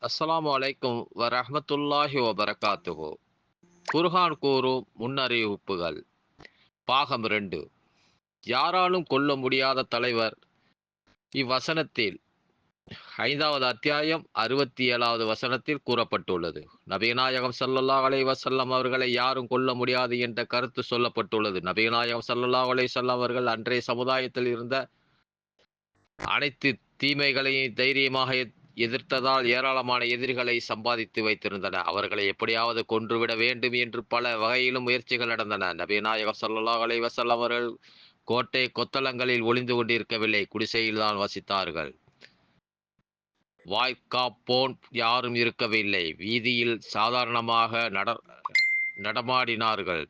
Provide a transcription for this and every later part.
அஸ்ஸலாமு அலைக்கும் வரஹ்மத்துல்லாஹி வபரகாத்துஹு. குர்ஹான் கூறும் முன்னறிவிப்புகள். பாகம் ரெண்டு. யாராலும் கொல்ல முடியாத தலைவர். இவ்வசனத்தில் ஐந்தாவது அத்தியாயம் அறுபத்தி ஏழாவது வசனத்தில் கூறப்பட்டுள்ளது. நபிநாயகம் சல்லல்லா அலை வசல்லம் அவர்களை யாரும் கொல்ல முடியாது என்ற கருத்து சொல்லப்பட்டுள்ளது. நபிநாயகம் சல்லல்லா அலை வஸல்லம் அவர்கள் அன்றைய சமுதாயத்தில் இருந்த அனைத்து தீமைகளையும் தைரியமாக எதிர்த்ததால் ஏராளமான எதிரிகளை சம்பாதித்து வைத்திருந்தன. அவர்களை எப்படியாவது கொன்றுவிட வேண்டும் என்று பல வகையிலும் முயற்சிகள் நடந்தன. நபிநாயகர் ஸல்லல்லாஹு அலைவசல் அவர்கள் கோட்டை கொத்தளங்களில் ஒளிந்து கொண்டிருக்கவில்லை. குடிசையில்தான் வசித்தார்கள். வாய்க்காப்போன் யாரும் இருக்கவில்லை. வீதியில் சாதாரணமாக நட நடமாடினார்கள்.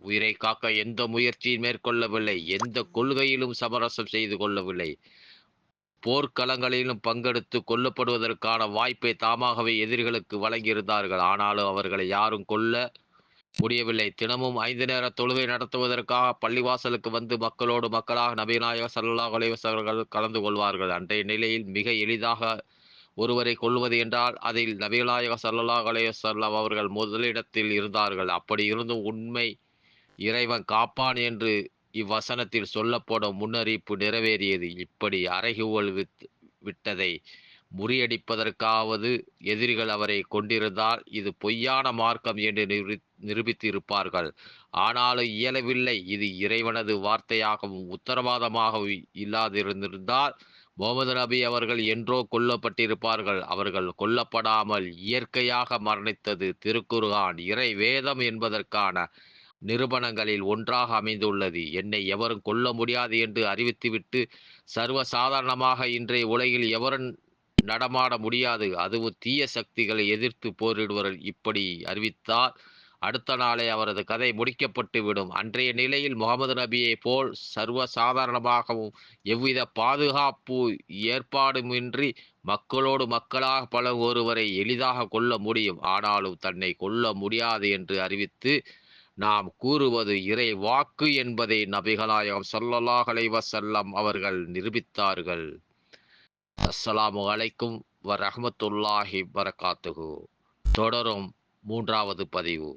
உயிரை காக்க எந்த முயற்சியும் மேற்கொள்ளவில்லை. எந்த கொள்கையிலும் சமரசம் செய்து கொள்ளவில்லை. போர்க்களங்களிலும் பங்கெடுத்து கொல்லப்படுவதற்கான வாய்ப்பை தாமாகவே எதிரிகளுக்கு வழங்கியிருந்தார்கள். ஆனாலும் அவர்களை யாரும் கொல்ல முடியவில்லை. தினமும் ஐந்து நேர தொழுகை நடத்துவதற்காக பள்ளிவாசலுக்கு வந்து மக்களோடு மக்களாக நபிநாயக ஸல்லல்லாஹு அலைஹி அவர்கள் கலந்து கொள்வார்கள். அன்றைய நிலையில் மிக எளிதாக ஒருவரை கொள்வது என்றால் அதில் நபிநாயக ஸல்லல்லாஹு அலைஹி அவர்கள் முதலிடத்தில் இருந்தார்கள். அப்படி இருந்தும் உண்மை இறைவன் காப்பான் என்று இவ்வசனத்தில் சொல்லப்படும் முன்னறிப்பு நிறைவேறியது. இப்படி அறைகுவல் வித் விட்டதை முறியடிப்பதற்காவது எதிரிகள் அவரை கொண்டிருந்தால் இது பொய்யான மார்க்கம் என்று நிரூபி நிரூபித்திருப்பார்கள். ஆனாலும் இயலவில்லை. இது இறைவனது வார்த்தையாகவும் உத்தரவாதமாகவும் இல்லாதிருந்திருந்தால் முகமது நபி அவர்கள் என்றோ கொல்லப்பட்டிருப்பார்கள். அவர்கள் கொல்லப்படாமல் இயற்கையாக மரணித்தது திருக்குர்ஆன். இறை வேதம் என்பதற்கான நிறுவனங்களில் ஒன்றாக அமைந்துள்ளது. என்னை எவரும் கொல்ல முடியாது என்று அறிவித்துவிட்டு சர்வ சாதாரணமாக இன்றைய உலகில் எவரும் நடமாட முடியாது. அதுவும் தீய சக்திகளை எதிர்த்து போரிடுவர் இப்படி அறிவித்தால் அடுத்த நாளே அவரது கதை முடிக்கப்பட்டுவிடும் அன்றைய நிலையில் முகமது நபியை போல் சர்வ சாதாரணமாகவும் எவ்வித பாதுகாப்பு ஏற்பாடுமின்றி மக்களோடு மக்களாக பல ஒருவரை எளிதாக கொல்ல முடியும். ஆனாலும் தன்னை கொல்ல முடியாது என்று அறிவித்து நாம் கூறுவது இறை வாக்கு என்பதை நபிகளாயம் ஸல்லல்லாஹு செல்லம் அவர்கள் நிரூபித்தார்கள். அஸ்ஸலாமு அலைக்கும் வ ரஹ்மத்துல்லாஹி வரகாத்துஹு தொடரும் மூன்றாவது பதிவு.